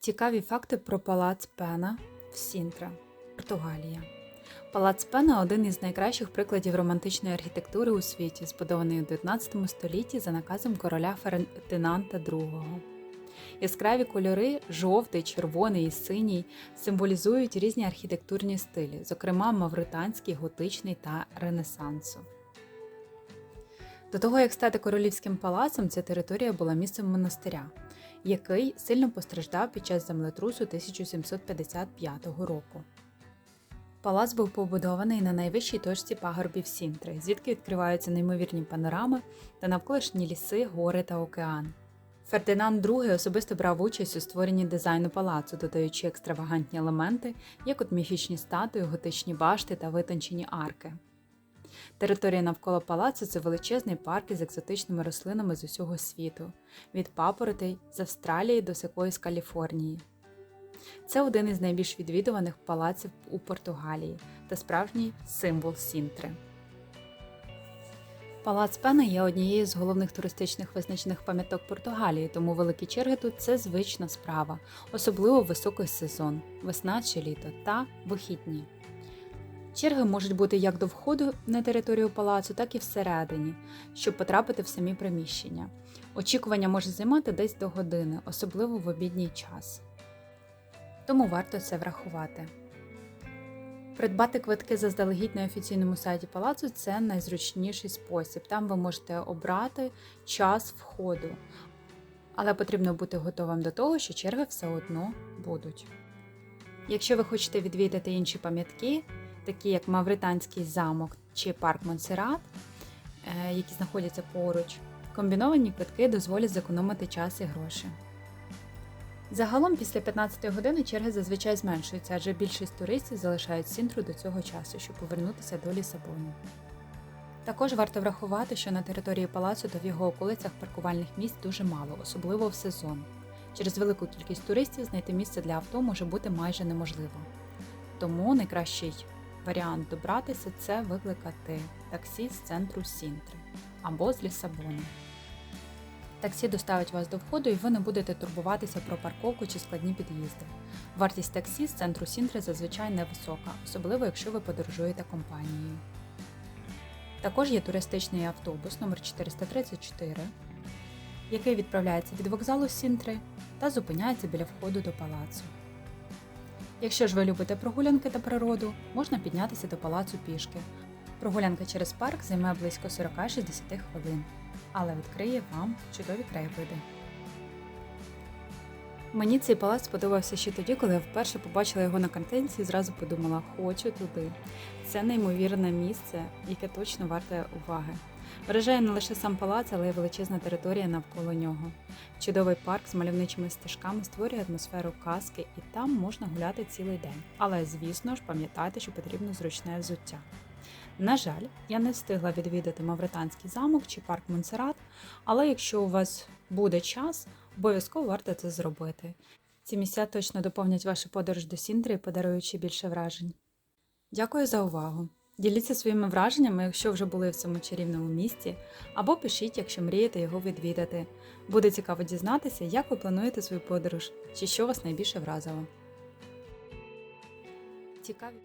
Цікаві факти про палац Пена в Сінтра, Португалія. Палац Пена один із найкращих прикладів романтичної архітектури у світі, збудований у 19 столітті за наказом короля Фердинанда II. Яскраві кольори жовтий, червоний і синій символізують різні архітектурні стилі, зокрема мавританський, готичний та ренесансу. До того, як стати королівським палацом, ця територія була місцем монастиря, який сильно постраждав під час землетрусу 1755 року. Палац був побудований на найвищій точці пагорбів Сінтри, звідки відкриваються неймовірні панорами та навколишні ліси, гори та океан. Фердинанд II особисто брав участь у створенні дизайну палацу, додаючи екстравагантні елементи, як от міфічні статуї, готичні башти та витончені арки. Територія навколо палацу це величезний парк із екзотичними рослинами з усього світу, від папоротей з Австралії до секої з Каліфорнії. Це один із найбільш відвідуваних палаців у Португалії та справжній символ Сінтри. Палац Пена є однією з головних туристичних визначених пам'яток Португалії, тому великі черги тут це звична справа, особливо високий сезон, весна чи літо та вихідні. Черги можуть бути як до входу на територію палацу, так і всередині, щоб потрапити в самі приміщення. Очікування може займати десь до години, особливо в обідній час. Тому варто це врахувати. Придбати квитки заздалегідь на офіційному сайті палацу це найзручніший спосіб. Там ви можете обрати час входу, але потрібно бути готовим до того, що черги все одно будуть. Якщо ви хочете відвідати інші пам'ятки, такі як Мавританський замок чи парк Монсеррат, е, які знаходяться поруч, комбіновані квитки дозволять зекономити час і гроші. Загалом після 15 години черги зазвичай зменшуються, адже більшість туристів залишають Сінтру до цього часу, щоб повернутися до Лісабону. Також варто врахувати, що на території палацу та в його околицях паркувальних місць дуже мало, особливо в сезон. Через велику кількість туристів знайти місце для авто може бути майже неможливо. Тому найкращий варіант добратися це викликати таксі з центру Сінтри або з Лісабону. Таксі доставить вас до входу і ви не будете турбуватися про парковку чи складні під'їзди. Вартість таксі з центру Сінтри зазвичай невисока, особливо якщо ви подорожуєте компанією. Також є туристичний автобус номер 434 який відправляється від вокзалу Сінтри та зупиняється біля входу до палацу. Якщо ж ви любите прогулянки та природу, можна піднятися до палацу пішки. Прогулянка через парк займе близько 40-60 хвилин, але відкриє вам чудові краєвиди. Мені цей палац сподобався ще тоді, коли я вперше побачила його на картинці і зразу подумала, хочу туди. Це неймовірне місце, яке точно варте уваги. Вражає не лише сам палац, але й величезна територія навколо нього. Чудовий парк з мальовничими стежками створює атмосферу казки, і там можна гуляти цілий день. Але, звісно ж, пам'ятайте, що потрібно зручне взуття. На жаль, я не встигла відвідати Мавританський замок чи парк Монсеррат, але якщо у вас буде час, обов'язково варто це зробити. Ці місця точно доповнять вашу подорож до Сіндри, подаруючи більше вражень. Дякую за увагу! Діліться своїми враженнями, якщо вже були в цьому чарівному місті, або пишіть, якщо мрієте його відвідати. Буде цікаво дізнатися, як ви плануєте свою подорож чи що вас найбільше вразило. Цікаві.